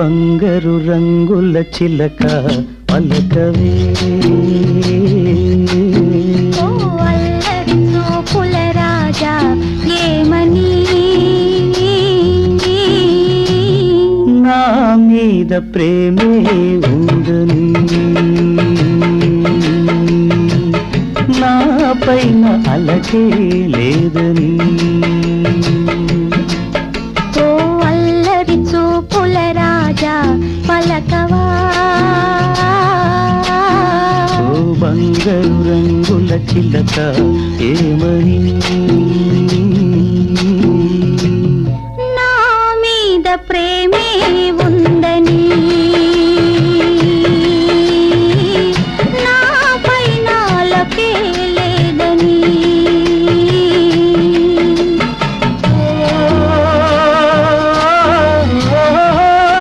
బంగారు రంగుల చిలక పలకవే. నా మీద ప్రేమే ఉందని నా పైన అలకే లేదని బంగారు రంగుల చిల్లక ఏమని? నా మీద ప్రేమే